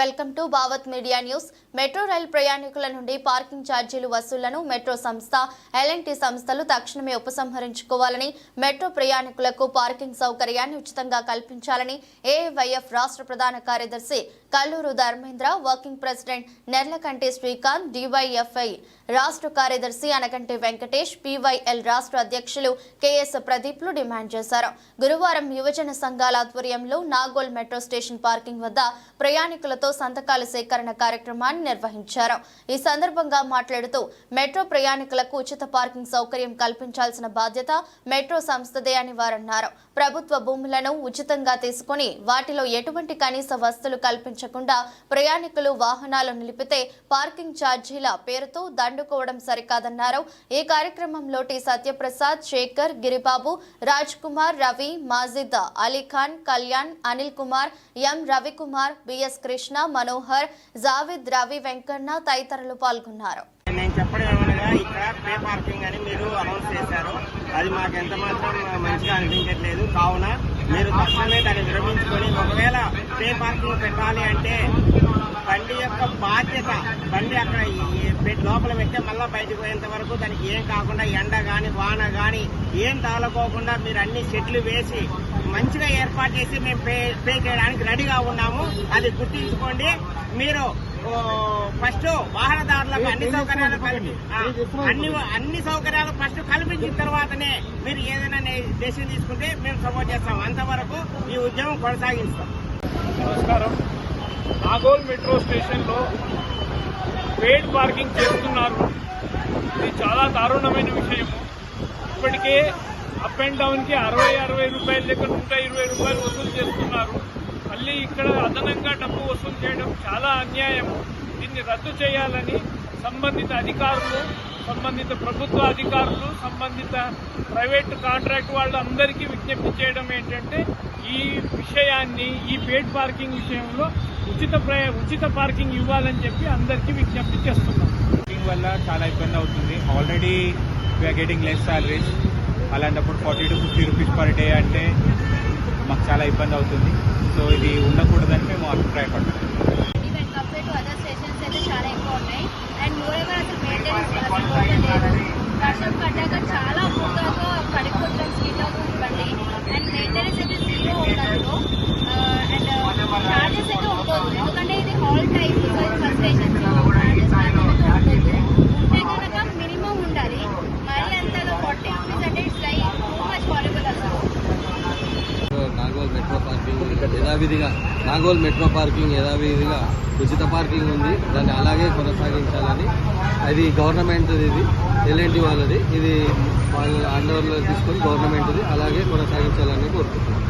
Welcome to Bhavat media news. Metro rail ప్రయాణికుల నుండి parking ఛార్జీలు వసూళ్ళను మెట్రో సంస్థ ఎల్ఎన్టీ సంస్థలు తక్షణమే ఉపసంహరించుకోవాలని మెట్రో ప్రయాణికులకు పార్కింగ్ సౌకర్యాన్ని ఉచితంగా కల్పించాలని ఏవైఎఫ్ రాష్ట్ర ప్రధాన కార్యదర్శి Kalluru Dharmendra working president Nerlakanti Srikanth DYFI రాష్ట్ర కార్యదర్శి అనకంటి వెంకటేష్ పివైఎల్ రాష్ట్ర అధ్యక్షులు కెఎస్ ప్రదీప్లు డిమాండ్ చేశారు. గురువారం యువజన సంఘాల ఆధ్వర్యంలో నాగోల్ మెట్రో స్టేషన్ పార్కింగ్ వద్ద కార్మికులతో సంతకాల సేకరణ కార్యక్రమాన్ని నిర్వహించారు. ఈ సందర్భంగా మాట్లాడుతూ మెట్రో ప్రయాణికులకు ఉచిత పార్కింగ్ సౌకర్యం కల్పించాల్సిన బాధ్యత మెట్రో సంస్థదే అని వారన్నారు. ప్రభుత్వ భూములను ఉచితంగా తీసుకుని వాటిలో ఎటువంటి కనీస వస్తువులు కల్పించకుండా ప్రయాణికులు వాహనాలు నిలిపితే పార్కింగ్ ఛార్జీల పేరుతో దండుకోవడం సరికాదన్నారు. ఈ కార్యక్రమంలో T. Satyaprasad Sekhar Giribabu Raj Kumar Ravi Majid Alikhan Kalyan Anil Kumar M. Ravikumar BS Krishna Manohar Javid Ravi Venkanna తదితరులు పాల్గొన్నారు. నేను చెప్పడం ఏమనగా ఇక్కడ పే పార్కింగ్ అని మీరు అనౌన్స్ చేశారు. అది మాకు ఎంత మాత్రం మంచిగా అనిపించట్లేదు. కావున మీరు తక్షణమే దాన్ని విరమించుకొని ఒకవేళ పే పార్కింగ్ పెట్టాలి అంటే బండి యొక్క బాధ్యత బండి అక్కడ పెట్టి లోపల పెడితే మళ్ళీ బయటకు పోయేంత వరకు దానికి ఏం కాకుండా ఎండ కానీ వాన కానీ ఏం తగలకోకుండా మీరు అన్ని సెట్లు వేసి మంచిగా ఏర్పాటు చేసి మేము పే పే చేయడానికి రెడీగా ఉన్నాము. అది గుర్తించుకోండి. మీరు ఫస్ట్ వాహనదారులకు అన్ని సౌకర్యాలు కలిపి అన్ని అన్ని సౌకర్యాలు ఫస్ట్ కల్పించిన తర్వాతనే మీరు ఏదైనా డెసిషన్ తీసుకుంటే మేము సపోర్ట్ చేస్తాం. అంతవరకు ఈ ఉద్యమం కొనసాగిస్తాం. నమస్కారం. నాగోల్ మెట్రో స్టేషన్లో పెయిడ్ పార్కింగ్ చేస్తున్నారు. ఇది చాలా దారుణమైన విషయం ఇప్పటికే అప్ అండ్ డౌన్కి అరవై అరవై రూపాయల దగ్గర నూట ఇరవై రూపాయలు వసూలు చేస్తున్నారు. మళ్ళీ ఇక్కడ అదనంగా డబ్బు వసూలు చేయడం చాలా అన్యాయం దీన్ని రద్దు చేయాలని సంబంధిత అధికారులు సంబంధిత ప్రభుత్వ అధికారులు సంబంధిత ప్రైవేట్ కాంట్రాక్ట్ వాళ్ళందరికీ విజ్ఞప్తి చేయడం ఏంటంటే ఈ విషయాన్ని ఈ పేడ్ పార్కింగ్ విషయంలో ఉచిత ఉచిత పార్కింగ్ ఇవ్వాలని చెప్పి అందరికీ విజ్ఞప్తి చేస్తున్నాం. వర్కింగ్ వల్ల చాలా ఇబ్బంది అవుతుంది. Already we're getting less salaries అలాంటప్పుడు forty to fifty rupees per day అంటే మాకు చాలా ఇబ్బంది అవుతుంది. సో ఇది ఉండకూడదని మేము అభిప్రాయపడుతున్నాం చాలా ఎక్కువ ఉన్నాయి అండ్ మోర్ ఎవర్ అసలు మెయింటెనెన్స్ అసలు లేదు వర్షం పడ్డాక చాలా ముక్కగా పడిపోతాం స్కిడ్ అవుతుంది బండి అండ్ మెయింటెనెన్స్ అయితే జీరో ఉంది అందులో అండ్ చార్జెస్ అయితే ఉండదు. ఎందుకంటే ఇది హాల్ టైప్ సో ఇది ఫస్ట్ స్టేషన్ ఉండదు ఉంటే కనుక మినిమం ఉండాలి ఫార్టీ రూపీస్ అంటే ఇట్స్ లైక్ టూ మచ్ అసలు. నాగోల్ మెట్రో పార్కింగ్ యథావిధిగా నాగోల్ మెట్రో పార్కింగ్ యథావిధిగా ఉచిత పార్కింగ్ ఉంది. దాన్ని అలాగే కొనసాగించాలని. అది గవర్నమెంట్ ఇది ఎల్ఎన్టీ వాళ్ళది. ఇది వాళ్ళ అండర్లో తీసుకొని గవర్నమెంట్ది అలాగే కొనసాగించాలని కోరుకుంటున్నాను